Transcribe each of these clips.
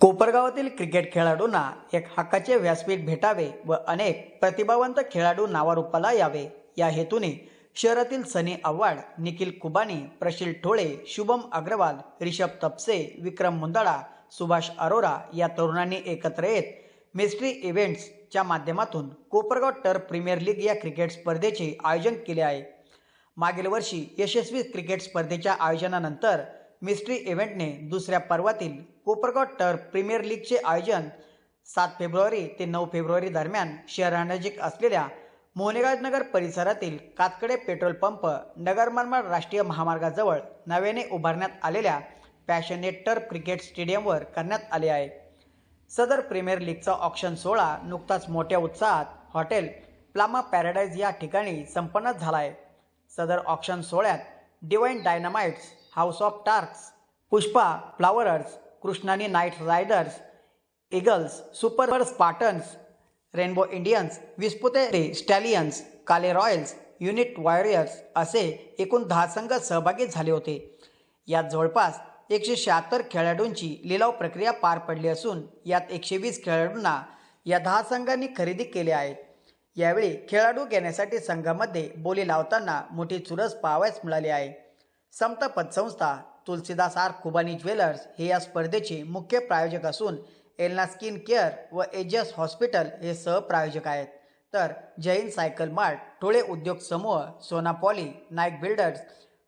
कोपरगावातील cricket खेळाडूंना एक हक्काचे व्यासपीठ भेटावे व अनेक प्रतिभावंत खेळाडू नावारूपाला यावे. या हेतूने शहरातील सनी आव्हाड निखिल कुबानी प्रशील ठोळे शुभम अग्रवाल रिषभ तपसे विक्रम मुंदाळा सुभाष अरोरा या तरुणांनी एकत्र येत मिस्ट्री इव्हेंट्सच्या माध्यमातून कोपरगाव टर्फ प्रीमियर लीग या क्रिकेट स्पर्धेचे आयोजन केले आहे. मागील वर्षी यशस्वी क्रिकेट स्पर्धेच्या आयोजनानंतर मिस्ट्री इव्हेंटने दुसऱ्या पर्वातील कोपरगाव टर्फ प्रीमियर लीगचे आयोजन सात फेब्रुवारी ते नऊ फेब्रुवारी दरम्यान शहरानजीक असलेल्या मोहनेगाजनगर परिसरातील कातकडे पेट्रोल पंप नगरमनमाड राष्ट्रीय महामार्गाजवळ नव्याने उभारण्यात आलेल्या पॅशनेट टर्फ क्रिकेट स्टेडियमवर करण्यात आले आहे. सदर प्रीमियर लीगचा ऑक्शन सोहळा नुकताच मोठ्या उत्साहात हॉटेल प्लामा पॅराडाईज या ठिकाणी संपन्न झाला आहे. सदर ऑक्शन सोहळ्यात divine dynamites house of torques Pushpa flowers Krishnani knight riders eagles super spartans rainbow Indians Vispute stallions Kale royals unit warriors असे एकूण दहा संघ सहभागी झाले होते. यात जवळपास एकशे शहात्तर खेळाडूंची लिलाव प्रक्रिया पार पडली असून यात एकशे वीस खेळाडूंना या दहा संघांनी खरेदी केले आहे. यावेळी खेळाडू घेण्यासाठी संघामध्ये बोली लावताना मोठी चुरस पाहावयास मिळाली आहे. समता पतसंस्था तुलसीदास आर खुबानी ज्वेलर्स हे या स्पर्धेचे मुख्य प्रायोजक असून एल्ना स्किन केअर व एजस हॉस्पिटल हे सहप्रायोजक आहेत. तर जैन सायकल मार्ट ठोळे उद्योग समूह सोनापॉली Naik builders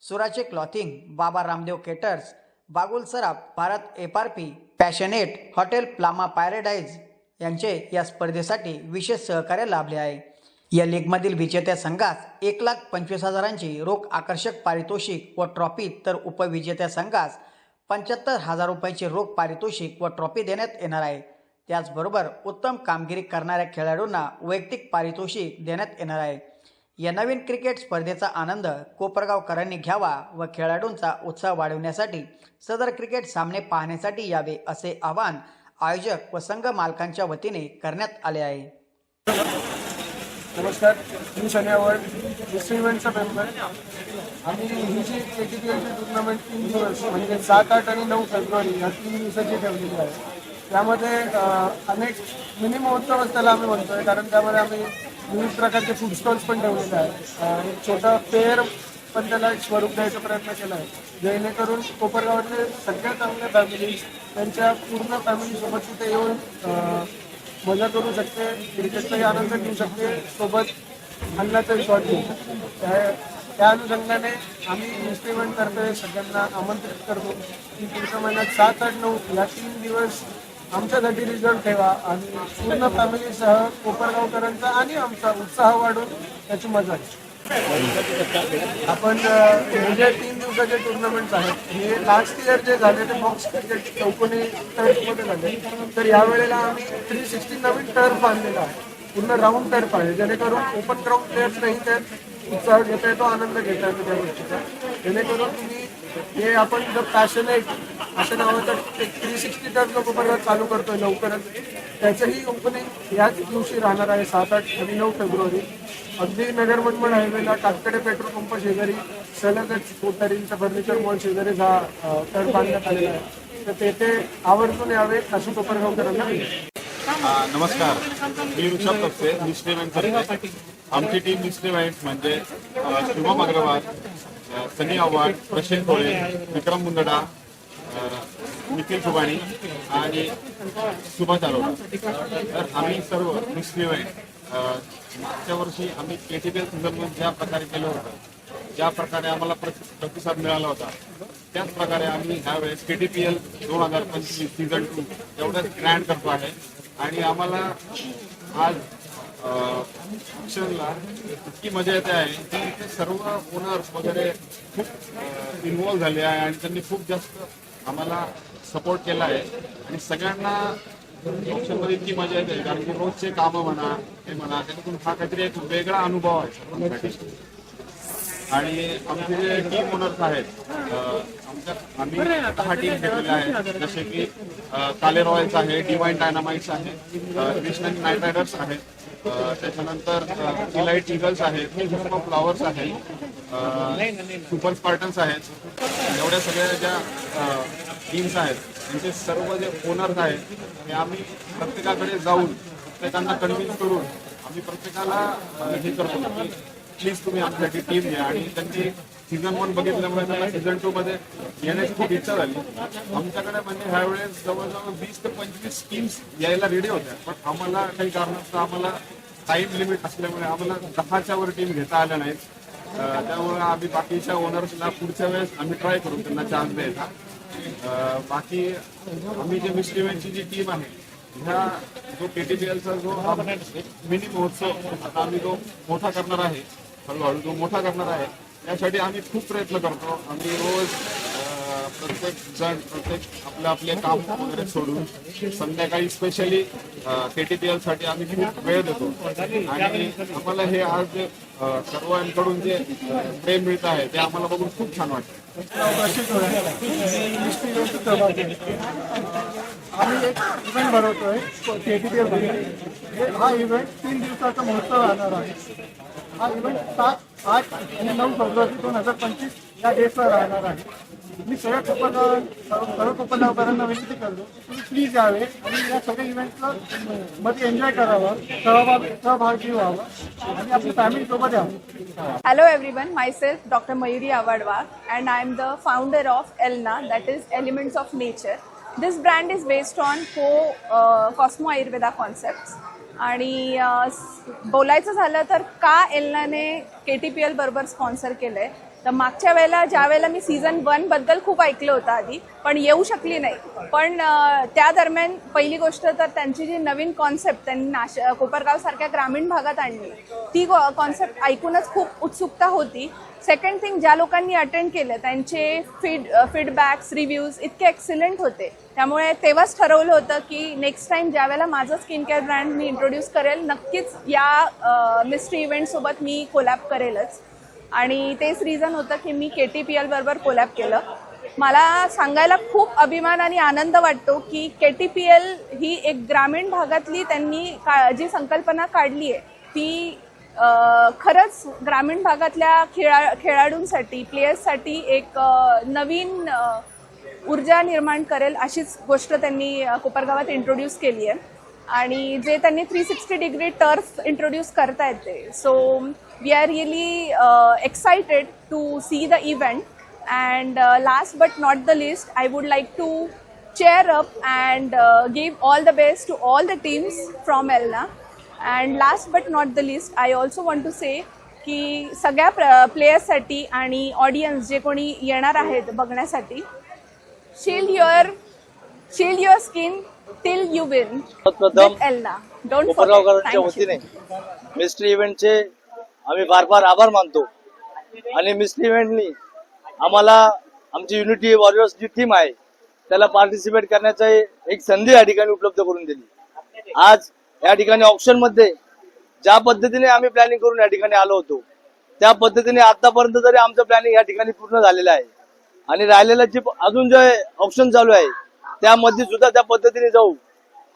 सुराचे clothing Baba Ramdev caterers Bagul Saraf Bharat F R P passionate hotel प्लामा paradise यांचे या स्पर्धेसाठी विशेष सहकार्य लाभले आहे. या लीगमधील विजेत्या संघास एक लाख पंचवीस हजारांची रोख आकर्षक पारितोषिक व ट्रॉफी तर उपविजेत्या संघास पंच्याहत्तर हजार रुपयांचे रोख पारितोषिक व ट्रॉफी देण्यात येणार आहे. त्याचबरोबर उत्तम कामगिरी करणाऱ्या खेळाडूंना वैयक्तिक पारितोषिक देण्यात येणार आहे. या नवीन क्रिकेट स्पर्धेचा आनंद कोपरगावकरांनी घ्यावा व खेळाडूंचा उत्साह वाढवण्यासाठी सदर क्रिकेट सामने पाहण्यासाठी यावे असे आवाहन आयोजक व संघ मालकांच्या वतीने करण्यात आले आहे. नमस्कार मी शनिवार मिस्टर इव्हेंटचा मेंबर आणि ही जी के टी पी एलची टुर्नामेंट तीन दिवस म्हणजे सात आठ आणि नऊ फेब्रुवारी या तीन दिवसाची ठेवलेली आहे. त्यामध्ये अनेक मिनी महोत्सवच त्याला आम्ही म्हणतो आहे कारण त्यामध्ये आम्ही विविध प्रकारचे फूड स्टॉल्स पण ठेवलेले आहेत. एक छोटा फेअर पण त्याला एक स्वरूप द्यायचा प्रयत्न केला आहे जेणेकरून कोपरगावातले सगळ्या चांगल्या फॅमिलीज त्यांच्या पूर्ण फॅमिलीसोबत तिथे येऊन मजा करू शकते क्रिकेटचाही आनंद घेऊ शकते सोबत अन्नाचाही शॉट घेऊ शकते त्या त्या अनुषंगाने आम्ही इन्स्ट्रुमेंटतर्फे सगळ्यांना आमंत्रित करतो की पुढच्या महिन्यात सात आठ नऊ या तीन दिवस आमच्यासाठी रिझल्ट ठेवा आणि पूर्ण फॅमिलीसह कोपरगावकरांचा आणि आमचा उत्साह वाढून त्याची मजा घ्या. आपण म्हणजे हे जे तीन दिवसाचे टुर्नामेंट्स आहेत. हे लास्ट इयर जे झाले ते बॉक्स क्रिकेट चौकोनी टर्फमध्ये झाले. तर यावेळेला आम्ही थ्री सिक्स्टी नवीन टर्फ आणलेला आहे. पूर्ण राऊंड टर्फ आहे. जेणेकरून ओपन ग्राउंड प्लेयर्स नाही तर उत्साह घेता येतो आनंद घेता येतो त्या गोष्टीचा. जेणेकरून तुम्ही हे आपण जर पॅशनेट असं नावाचं एक थ्री सिक्स्टी टर्न जो चालू करतोय लवकरच. त्याचंही ओपनिंग याच दिवशी राहणार आहे सात आठ आणि नऊ फेब्रुवारी. अगदी नगर हायवेला कातकडे पेट्रोल पंप शेजारी सलगच कोटारींचं फर्निचर मॉल शेजारी हा अ, तळ बांधण्यात आलेला आहे. तर तेथे आवर्जून यावे अशी कोपरगावकरांना नमस्कार. मी ऋषभ तपसे मिस्ट्री आमची टीम मिस्ट्री म्हणजे शुभम अग्रवाल सनी आव्हाड प्रशील कोळे विक्रम मुंदडा निखिल सुबाणी आणि सुभाष आरोडा तर आम्ही सर्व मिस्ट्री इव्हेंट मागच्या वर्षी आम्ही K T P L season ज्या प्रकारे केलं होतं ज्या प्रकारे आम्हाला प्रतिसाद मिळाला होता त्याच प्रकारे आम्ही ह्यावेळेस के टी पी एल दोन हजार पंचवीस सीझन टू एवढंच ग्रँड करतो आहे. आणि आम्हाला आज ऑप्शनला इतकी मजा येते आहे. की इथे सर्व ओनर्स वगैरे खूप इन्व्हॉल्व्ह झाले आहे आणि त्यांनी खूप जास्त आम्हाला सपोर्ट केला आहे. आणि सगळ्यांना ऑप्शनमध्ये इतकी मजा येते कारण की रोजचे कामं म्हणा ते म्हणा त्याच्यातून हा काहीतरी एक वेगळा अनुभव आहे आणि आमचे जे टीम ओनर्स आहेत आमच्या आम्ही हा टीम घेतलेल्या आहेत जसे की काले रॉयल्स आहे डिवाईन डायनामाइट्स आहे अं, नाईट रायडर्स आहेत त्याच्यानंतर डिलाईट इगल्स आहेत पुष्पा फ्लॉवर्स आहेत सुपर स्पार्टन्स आहेत. एवढ्या सगळ्या ज्या टीम्स आहेत त्यांचे सर्व जे ओनर्स आहेत ते आम्ही प्रत्येकाकडे जाऊन प्रत्येकांना कन्व्हिन्स करून आम्ही प्रत्येकाला हे करतो. की प्लीज तुम्ही आमच्यासाठी टीम घ्या. आणि त्यांची सीझन वन बघितल्यामुळे त्यांना सीझन टू मध्ये येण्याची खूप इच्छा झाली. आमच्याकडे म्हणजे ह्यावेळेस जवळजवळ वीस ते पंचवीस स्कीम्स यायला रेडी होत्या. पण आम्हाला काही कारणास्तव आम्हाला टाईम लिमिट असल्यामुळे आम्हाला दहाच्या वर टीम घेता आल्या नाहीत त्यामुळे आम्ही बाकीच्या ओनर्सला पुढच्या वेळेस आम्ही ट्राय करू त्यांना चान्स द्यायचा. बाकी आम्ही जे मिस्टिमेंटची जी टीम आहे ह्या जो केटीपीएलचा जो हा मिनी महोत्सव आता आम्ही जो मोठा करणार आहे हळूहळू जो मोठा करणार आहे त्यासाठी आम्ही खूप प्रयत्न करतो. आम्ही रोज प्रत्येक जण प्रत्येक आपले आपले काम वगैरे सोडून संध्याकाळी स्पेशली केटीपीएलसाठी आम्ही खूप वेळ देतो. आणि आम्हाला हे आज जे, सर्वांकडून जे प्रेम मिळत आहे ते आम्हाला बघून खूप छान वाटतं. आहे. आम्ही एक इव्हेंट भरवतोय केटीपीएल हा इव्हेंट तीन दिवसाचा महोत्सव राहणार आहे. हा इव्हेंट सात आठ आणि नऊ फेब्रुवारी दोन हजार पंचवीस या डेटला राहणार आहे मी सगळ्या कोपरगाव सर्व कोपरगावकरांना विनंती करतो की तुम्ही प्लीज यावे आणि या सगळ्या इव्हेंटला मध्ये एन्जॉय करावं सहभाग सहभागी व्हावं आणि आपली फॅमिली सोबत यावं Hello everyone, myself Dr. Mayuri Awadwa and I am the founder of ELNA that is Elements of Nature. This brand is based on co uh, Cosmo Ayurveda concepts आणि बोलायचं झालं तर का एल्नाने के टी पी एल बरोबर sponsor केलं आहे तर मागच्या वेळेला ज्या वेळेला मी सीझन वनबद्दल खूप ऐकलं होतं आधी पण येऊ शकली नाही. पण त्या दरम्यान पहिली गोष्ट तर त्यांची जी नवीन कॉन्सेप्ट त्यांनी नाश कोपरगावसारख्या ग्रामीण भागात आणली. ती कॉन्सेप्ट ऐकूनच खूप उत्सुकता होती. सेकंड थिंग ज्या लोकांनी अटेंड केलं त्यांचे फीड फीडबॅक्स रिव्ह्यूज इतके एक्सिलंट होते. त्यामुळे तेव्हाच ठरवलं होतं की नेक्स्ट टाईम ज्या वेळेला माझं स्किन केअर ब्रँड मी इंट्रोड्यूस करेल नक्कीच या मिस्ट्री इव्हेंटसोबत मी कोलॅब करेलच. आणि तेच रिझन होतं की मी के टी पी एल बरोबर कोलॅब केलं. मला सांगायला खूप अभिमान आणि आनंद वाटतो की के टी पी एल ही एक ग्रामीण भागातली त्यांनी का जी संकल्पना काढली आहे ती खरंच ग्रामीण भागातल्या खेळा खेळाडूंसाठी प्लेयर्ससाठी एक नवीन ऊर्जा निर्माण करेल अशीच गोष्ट त्यांनी कोपरगावात इंट्रोड्यूस केली आहे. आणि जे त्यांनी three sixty degree turf introduce करतायत ते so we are really excited to see the event and last but not the list I would like to cheer up and give all the best to all the teams from Elna and last but not the list I also want to say की सगळ्या प्लेयर्ससाठी आणि audience जे कोणी येणार आहेत बघण्यासाठी shield your shield your skin till you win Elna don't कोपरगावकरांच्या वतीने mystery इव्हेंटचे आम्ही फार फार आभार मानतो. आणि मिस्ट्री इव्हेंटनी आम्हाला आमची युनिटी वॉरियर्स जी टीम आहे त्याला पार्टिसिपेट करण्याचा एक संधी या ठिकाणी उपलब्ध करून दिली. आज या ठिकाणी ऑप्शनमध्ये ज्या पद्धतीने आम्ही प्लॅनिंग करून या ठिकाणी आलो होतो त्या पद्धतीने आतापर्यंत तरी आमचं प्लॅनिंग या ठिकाणी पूर्ण झालेलं आहे. आणि राहिलेलं जे अजून जे ऑप्शन चालू आहे त्यामध्ये सुद्धा त्या पद्धतीने जाऊ.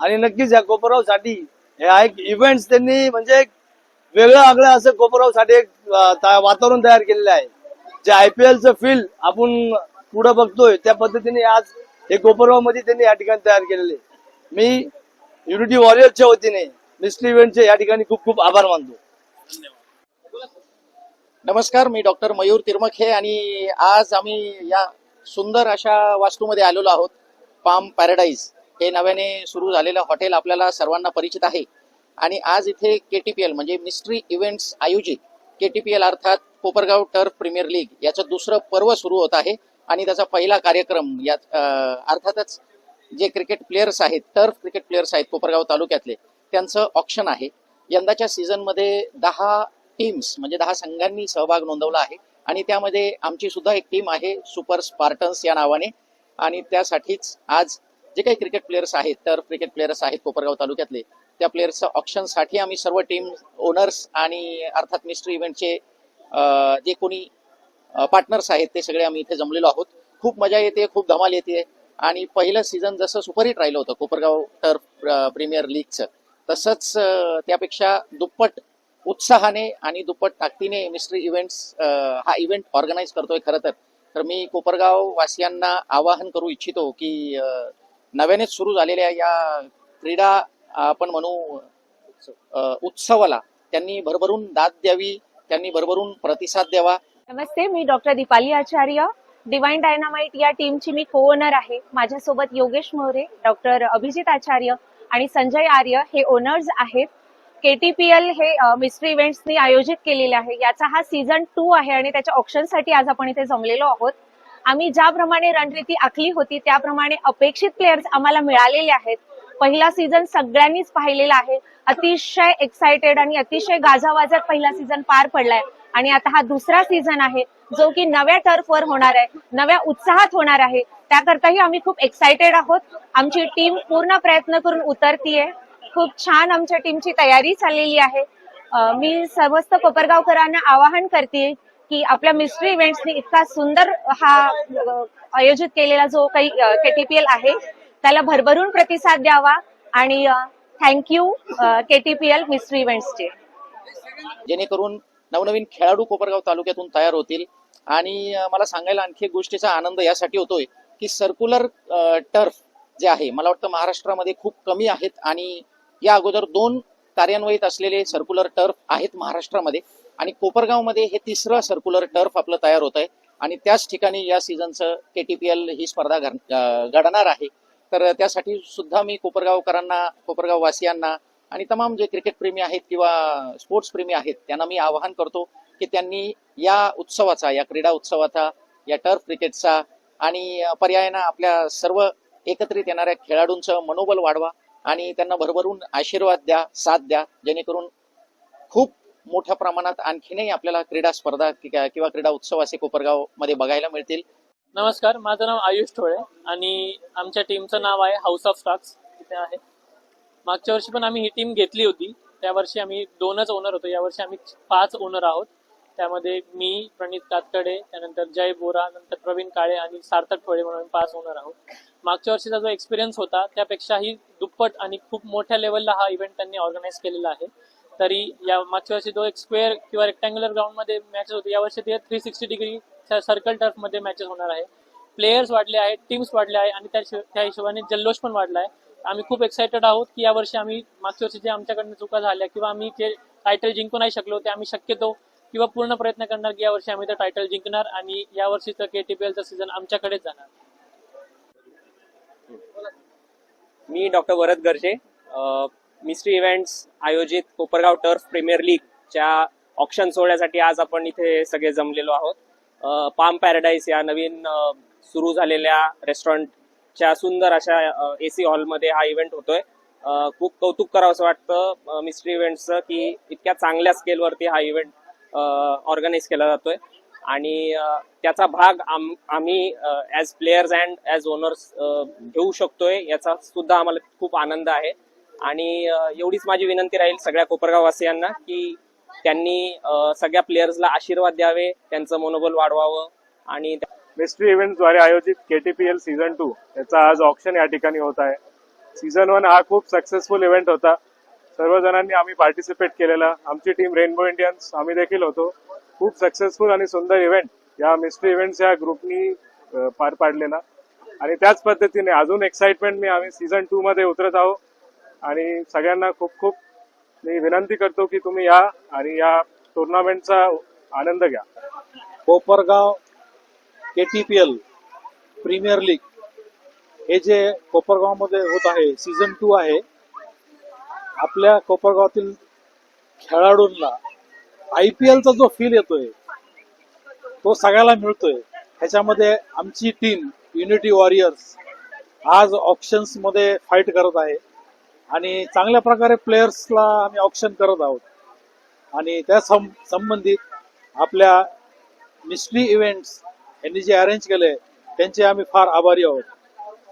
आणि नक्कीच या कोपरावसाठी हा एक इव्हेंट त्यांनी म्हणजे एक वेगळं आगळं असं कोपरावसाठी एक वातावरण तयार केलेलं आहे. जे आयपीएलचं फील्ड आपण पुढे बघतोय त्या पद्धतीने आज हे कोपरावमध्ये त्यांनी या ठिकाणी तयार केलेले. मी युनिटी वॉरियरच्या वतीने मिस्ट्री इव्हेंटचे या ठिकाणी खूप खूप आभार मानतो. नमस्कार मी डॉक्टर मयूर तिरमखे आणि आज आम्ही या सुंदर अशा वास्तूमध्ये आलेलो आहोत. पाम पॅराडाईज हे नव्याने सुरू झालेलं हॉटेल आपल्याला सर्वांना परिचित आहे. आणि आज इथे के टी पी एल म्हणजे मिस्ट्री इव्हेंट्स आयोजित के टी पी एल अर्थात कोपरगाव टर्फ प्रीमियर लीग याचं दुसरं पर्व सुरू होत आहे. आणि त्याचा पहिला कार्यक्रम यात अर्थातच जे क्रिकेट प्लेयर्स आहेत टर्फ क्रिकेट प्लेयर्स आहेत कोपरगाव तालुक्यातले त्यांचं ऑप्शन आहे. यंदाच्या सीझनमध्ये दहा टीम्स म्हणजे दहा संघांनी सहभाग नोंदवला आहे. आणि त्यामध्ये आमची सुद्धा एक टीम आहे सुपर स्पार्टन्स या नावाने. आणि त्यासाठीच आज जे काही क्रिकेट प्लेयर्स आहेत तर क्रिकेट प्लेयर्स आहेत कोपरगाव तालुक्यातले त्या प्लेयर्सचं ऑप्शनसाठी आम्ही सर्व टीम ओनर्स आणि अर्थात मिस्ट्री इव्हेंटचे जे कोणी पार्टनर्स आहेत ते सगळे आम्ही इथे जमलेलो आहोत. खूप मजा येते खूप धमाल येते आणि पहिलं सीझन जसं सुपरहिट राहिलं होतं कोपरगाव टर्फ प्रीमियर लीगचं तसंच त्यापेक्षा दुप्पट उत्साहाने आणि दुप्पट ताकदीने मिस्ट्री इव्हेंट्स हा इव्हेंट ऑर्गनाईज करतोय खरं तर. तर मी कोपरगाव वासियांना आवाहन करू इच्छितो की नव्यानेच सुरू झालेल्या या क्रीडा आपण म्हणू उत्सवाला त्यांनी भरभरून दाद द्यावी त्यांनी भरभरून प्रतिसाद द्यावा. नमस्ते मी doctor Deepali Acharya. Divine dynamite या टीमची मी को ओनर आहे. माझ्यासोबत योगेश मोरे डॉक्टर अभिजित आचार्य आणि संजय आर्य हे ओनर्स आहेत. केटीपीएल हे मिस्ट्री इव्हेंट्सनी आयोजित केलेले आहे. याचा हा सीझन टू आहे आणि त्याच्या ऑप्शनसाठी आज आपण इथे जमलेलो आहोत. आम्ही ज्याप्रमाणे रणनीती आखली होती त्याप्रमाणे अपेक्षित प्लेयर्स आम्हाला मिळालेले आहेत. पहिला सीझन सगळ्यांनीच पाहिलेला आहे. अतिशय एक्सायटेड आणि अतिशय गाजावाजात पहिला सीझन पार पडलाय. आणि आता हा दुसरा सीझन आहे जो की नव्या टर्फवर होणार आहे नव्या उत्साहात होणार आहे. त्याकरताही आम्ही खूप एक्सायटेड आहोत. आमची टीम पूर्ण प्रयत्न करून उतरतीये. खूप छान आमच्या टीमची तयारी चाललेली आहे. मी समस्त कोपरगावकरांना आवाहन करते की आपल्या मिस्ट्री इव्हेंट्सनी इतका सुंदर हा आयोजित केलेला जो काही केटीपीएल आहे त्याला भरभरून प्रतिसाद द्यावा आणि थँक्यू केटीपीएल मिस्ट्री इव्हेंट्सचे जेणेकरून नवनवीन खेळाडू कोपरगाव तालुक्यातून तयार होतील. आणि मला सांगायला आणखी एक गोष्टीचा आनंद यासाठी होतोय की सर्क्युलर टर्फ जे आहे मला वाटतं महाराष्ट्रामध्ये खूप कमी आहेत आणि या अगोदर दोन कार्यान्वयित असलेले सर्क्युलर टर्फ आहेत महाराष्ट्रामध्ये आणि कोपरगावमध्ये हे तिसरं सर्क्युलर टर्फ आपलं तयार होत आहे. आणि त्याच ठिकाणी या सीझनचं केटीपीएल ही स्पर्धा घड- घडणार आहे. तर त्यासाठी सुद्धा मी कोपरगावकरांना कोपरगाव वासियांना आणि तमाम जे क्रिकेट प्रेमी आहेत किंवा स्पोर्ट्स प्रेमी आहेत त्यांना मी आवाहन करतो की त्यांनी या उत्सवाचा या क्रीडा उत्सवाचा या टर्फ क्रिकेटचा आणि पर्यायानं आपल्या सर्व एकत्रित येणाऱ्या खेळाडूंचं मनोबल वाढवा. आणि त्यांना भरभरून आशीर्वाद द्या साथ द्या जेणेकरून खूप मोठ्या प्रमाणात आणखीनही आपल्याला क्रीडा स्पर्धा किंवा क्रीडा उत्सव असे कोपरगावमध्ये बघायला मिळतील. नमस्कार माझं नाव आयुष ठोळे आणि आमच्या टीमचं नाव आहे हाऊस ऑफ स्टॉक्स इथे आहे. मागच्या वर्षी पण आम्ही ही टीम घेतली होती. त्या वर्षी आम्ही दोनच ओनर होतो. यावर्षी आम्ही पाच ओनर आहोत. त्यामध्ये मी प्रणित कातकडे त्यानंतर जय बोरा नंतर प्रवीण काळे आणि सार्थक ठोळे म्हणून पास होणार आहोत. मागच्या वर्षीचा जो एक्सपिरियन्स होता त्यापेक्षाही दुप्पट आणि खूप मोठ्या लेवलला हा इव्हेंट त्यांनी ऑर्गनाईज केलेला आहे. तरी या मागच्या वर्षी जो एक स्क्वेअर किंवा रेक्टँग्युलर ग्राउंडमध्ये मॅचेस होते यावर्षी ते थ्री सिक्स्टी डिग्री सर्कल टर्फमध्ये मॅचेस होणार आहे. प्लेयर्स वाढले आहेत टीम्स वाढल्या आहे आणि त्या त्या हिशोबाने जल्लोष पण वाढला आहे. आम्ही खूप एक्सायटेड आहोत की यावर्षी आम्ही मागच्या वर्षी जे आमच्याकडनं चुका झाल्या किंवा आम्ही जे टायटल जिंकू नाही शकलो ते आम्ही शक्यतो किंवा पूर्ण प्रयत्न करणार की यावर्षी आम्ही तर टायटल जिंकणार आणि यावर्षीचं के टी पी सीझन आमच्याकडेच जाणार. मी doctor Varad Garje mystery events आयोजित कोपरगाव टर्फ प्रीमियर लीगच्या ऑप्शन सोहळ्यासाठी आज आपण इथे सगळे जमलेलो आहोत. पाम पॅराडाईस या नवीन सुरू झालेल्या रेस्टॉरंटच्या सुंदर अशा ए सी हॉलमध्ये हा इव्हेंट होतोय. खूप कौतुक करावं असं वाटतं मिस्ट्री इव्हेंटचं की इतक्या चांगल्या स्केलवरती हा इव्हेंट ऑर्गनाईज केला जातोय. आणि त्याचा भाग आम आम्ही as players and as owners घेऊ शकतोय. याचा सुद्धा आम्हाला खूप आनंद आहे. आणि एवढीच माझी विनंती राहील सगळ्या कोपरगाववासियांना की त्यांनी सगळ्या प्लेयर्सला आशीर्वाद द्यावे त्यांचं मनोबल वाढवावं आणि मिस्ट्री इव्हेंटद्वारे आयोजित केटीपीएल सीझन टू याचा आज ऑप्शन या ठिकाणी होत आहे. सीझन वन हा खूप सक्सेसफुल इव्हेंट होता. सर्वजणांनी आम्ही पार्टिसिपेट केलेला. आमची टीम रेनबो इंडियन्स आम्ही देखील होतो. खूप सक्सेसफुल आणि सुंदर इव्हेंट या मिस्ट्री इव्हेंट्स या ग्रुपनी पार पाडलेला. आणि त्याच पद्धतीने अजून एक्साइटमेंट मी आम्ही सीझन टू मध्ये उतरत आहोत. आणि सगळ्यांना खूप खूप मी विनंती करतो की तुम्ही या आणि या टुर्नामेंटचा आनंद घ्या. कोपरगाव केटीपीएल प्रीमियर लीग हे जे कोपरगावमध्ये होत आहे सीझन टू आहे आपल्या कोपरगावातील खेळाडूंना आय पी एलचा जो फील येतोय तो सगळ्याला मिळतोय. ह्याच्यामध्ये आमची टीम युनिटी वॉरियर्स आज ऑप्शन्समध्ये फाईट करत आहे. आणि चांगल्या प्रकारे प्लेयर्सला आम्ही ऑप्शन करत आहोत. आणि त्या सं- संबंधित आपल्या मिस्ट्री इव्हेंट्स यांनी जे अरेंज केले त्यांचे आम्ही फार आभारी आहोत.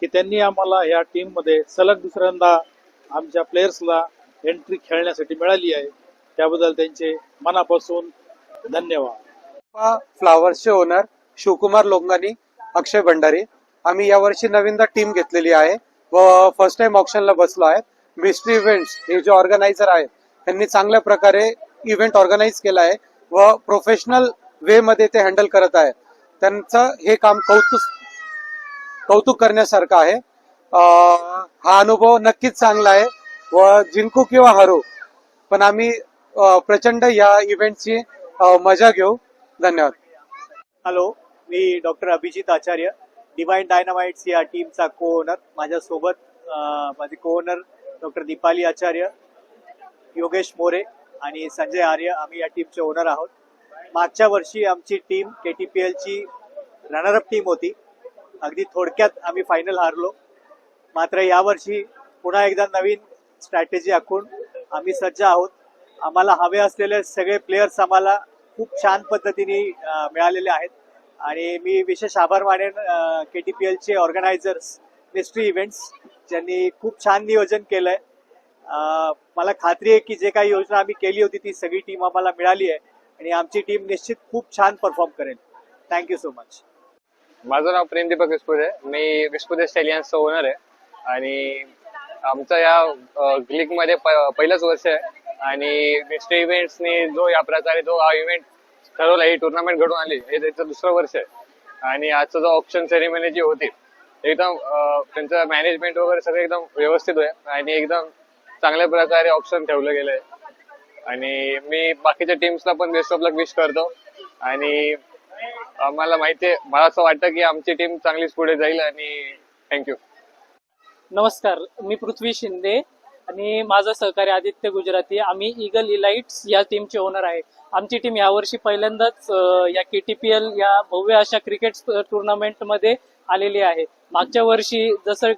की त्यांनी आम्हाला या टीममध्ये सलग दुसऱ्यांदा आमच्या प्लेयर्सला एंट्री खेळण्यासाठी मिळाली आहे. त्याबद्दल त्यांचे मनापासून धन्यवाद. फ्लावर्सचे ओनर शिवकुमार लोंगानी अक्षय भंडारी. आम्ही यावर्षी नवीनदा टीम घेतलेली आहे. व फर्स्ट टाइम ऑप्शनला बसलो आहे. मिस्ट्री इव्हेंट्स हे जे ऑर्गनायझर आहेत त्यांनी चांगल्या प्रकारे इव्हेंट ऑर्गनाईज केला आहे. व प्रोफेशनल वे मध्ये ते हँडल करत आहे त्यांचं हे काम कौतुक कौतुक करण्यासारखं आहे. हा अनुभव नक्कीच चांगला आहे. व जिंकू किंवा हरू पण आम्ही प्रचंड या इव्हेंटची मजा घेऊ. धन्यवाद. हॅलो मी doctor Abhijit Acharya divine dynamites या टीमचा को ओनर माझ्यासोबत माझे co owner doctor Deepali Acharya Yogesh More आणि संजय आर्य. आम्ही या टीमचे ओनर आहोत. मागच्या वर्षी आमची टीम के टी पी एलची रनरअप टीम होती. अगदी थोडक्यात आम्ही फायनल हारलो. मात्र यावर्षी पुन्हा एकदा नवीन स्ट्रॅटेजी आखून आम्ही सज्ज आहोत. आम्हाला हवे असलेले सगळे प्लेयर्स आम्हाला खूप छान पद्धतीने मिळालेले आहेत. आणि मी विशेष आभार मानेन के टी पी एलचे ऑर्गनायझर्स मिस्ट्री इव्हेंट्स ज्यांनी खूप छान नियोजन केलं आहे मला खात्री आहे की जे काही योजना आम्ही केली होती ती सगळी टीम आम्हाला मिळाली आहे. आणि आमची टीम निश्चित खूप छान परफॉर्म करेल. थँक्यू सो मच माझं नाव प्रेम दीपक विस्पुदे मी विस्पुदे स्टेलियन्सचा ओनर आहे. आणि आमचं या लीगमध्ये पहिलंच वर्ष आहे. आणि मिस्टर इव्हेंट्सनी जो या प्रकारे जो हा इव्हेंट ठरवला ही टुर्नामेंट घडून आली हे त्याचं दुसरं वर्ष आहे. आणि आजचं जो ऑप्शन सेरेमनी जी होती एकदम त्यांचं मॅनेजमेंट वगैरे सगळं एकदम व्यवस्थित आहे आणि एकदम चांगल्या प्रकारे ऑप्शन ठेवलं गेलंय. आणि मी बाकीच्या टीम्सला पण बेस्ट ऑफ लक विश करतो. आणि मला माहिती आहे मला असं वाटतं की आमची टीम चांगलीच पुढे जाईल आणि थँक्यू नमस्कार मी पृथ्वी शिंदे आणि माझा सहकारी आदित्य गुजराती. आम्ही इगल इलाइट्स या टीमचे ओनर आहे. आमची टीम यावर्षी पहिल्यांदाच या के टी पी एल या भव्य अशा क्रिकेट टुर्नामेंटमध्ये आलेली आहे. मागच्या वर्षी जसं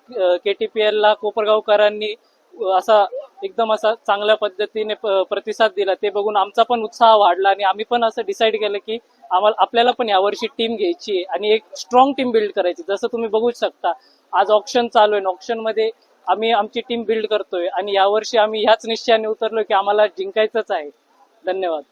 के टी पी एलला कोपरगावकरांनी असा एकदम असा चांगल्या पद्धतीने प- प्रतिसाद दिला. ते बघून आमचा पण उत्साह वाढला आणि आम्ही पण असं डिसाईड केलं की आम्हाला आपल्याला पण यावर्षी टीम घ्यायची आहे आणि एक स्ट्रॉंग टीम बिल्ड करायची. जसं तुम्ही बघू शकता आज ऑप्शन चालू आहे ऑप्शनमध्ये आम्ही आमची टीम बिल्ड करतोय आणि यावर्षी आम्ही ह्याच निश्चयाने उतरलो की आम्हाला जिंकायचंच आहे. धन्यवाद.